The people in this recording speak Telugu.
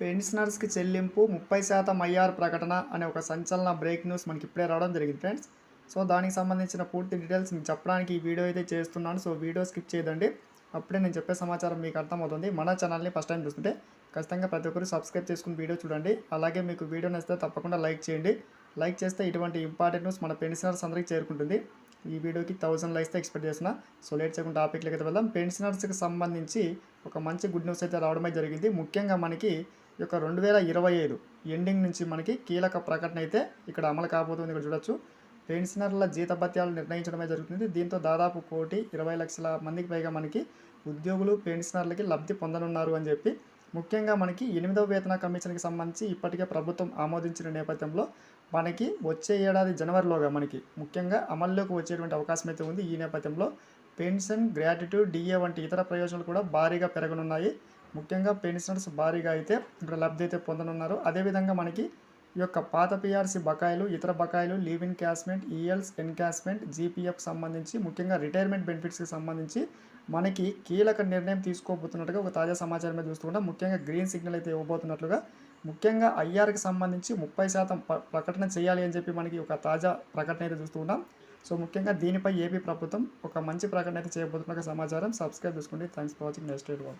పెన్షనర్స్కి చెల్లింపు ముప్పై శాతం ఐఆర్ ప్రకటన అనే ఒక సంచలన బ్రేక్ న్యూస్ మనకి ఇప్పుడే రావడం జరిగింది ఫ్రెండ్స్. సో దానికి సంబంధించిన పూర్తి డీటెయిల్స్ మీకు చెప్పడానికి ఈ వీడియో అయితే చేస్తున్నాను. సో వీడియో స్కిప్ చేయదండి. అప్పుడే నేను చెప్పే సమాచారం మీకు అర్థమవుతుంది. మన ఛానల్ని ఫస్ట్ టైం చూస్తుంటే ఖచ్చితంగా ప్రతి ఒక్కరు సబ్స్క్రైబ్ చేసుకుని వీడియో చూడండి. అలాగే మీకు వీడియో నచ్చితే తప్పకుండా లైక్ చేయండి. లైక్ చేస్తే ఇటువంటి ఇంపార్టెంట్ న్యూస్ మన పెన్షనర్స్ అందరికీ చేరుకుంటుంది. ఈ వీడియోకి థౌసండ్ లైక్స్ ఎక్స్పెక్ట్ చేస్తున్నా. సో లేట్ చేయకుండా టాపిక్లకి అయితే వెళ్దాం. పెన్షనర్స్కి సంబంధించి ఒక మంచి గుడ్ న్యూస్ అయితే రావడమే జరిగింది. ముఖ్యంగా మనకి యొక్క రెండు వేల ఇరవై ఐదు ఎండింగ్ నుంచి మనకి కీలక ప్రకటన అయితే ఇక్కడ అమలు కాబోతుంది. ఇక్కడ చూడొచ్చు. పెన్షనర్ల జీతభత్యాలు నిర్ణయించడమే జరుగుతుంది. దీంతో దాదాపు కోటి ఇరవై లక్షల మందికి పైగా మనకి ఉద్యోగులు పెన్షనర్లకి లబ్ధి పొందనున్నారు అని చెప్పి ముఖ్యంగా మనకి ఎనిమిదవ వేతన కమిషన్కి సంబంధించి ఇప్పటికే ప్రభుత్వం ఆమోదించిన నేపథ్యంలో మనకి వచ్చే ఏడాది జనవరిలోగా మనకి ముఖ్యంగా అమల్లోకి వచ్చేటువంటి అవకాశం అయితే ఉంది. ఈ నేపథ్యంలో పెన్షన్ గ్రాటిట్యూడ్ డిఏ వంటి ఇతర ప్రయోజనాలు కూడా భారీగా పెరగనున్నాయి. ముఖ్యంగా పెన్షనర్స్ భారీగా అయితే ఇక్కడ లబ్ధి అయితే పొందనున్నారు. అదేవిధంగా మనకి ఈ యొక్క పాత పిఆర్సీ బకాయిలు ఇతర బకాయిలు leave encashment ELs e encashment GPF సంబంధించి ముఖ్యంగా రిటైర్మెంట్ బెనిఫిట్స్కి సంబంధించి మనకి కీలక నిర్ణయం తీసుకోబోతున్నట్టుగా ఒక తాజా సమాచారం మీద చూస్తున్నాం ముఖ్యంగా గ్రీన్ సిగ్నల్ అయితే ఇవ్వబోతున్నట్లుగా ముఖ్యంగా ఐఆర్కి సంబంధించి ముప్పై శాతం ప- ప్రకటన చేయాలి అని చెప్పి మనకి ఒక తాజా ప్రకటన అయితే చూస్తున్నాం సో ముఖ్యంగా దీనిపై ఏపీ ప్రభుత్వం ఒక మంచి ప్రకటన అయితే చేయబోతున్న సమాచారం. సబ్స్క్రైబ్ చేసుకోండి. Thanks for watching. Next one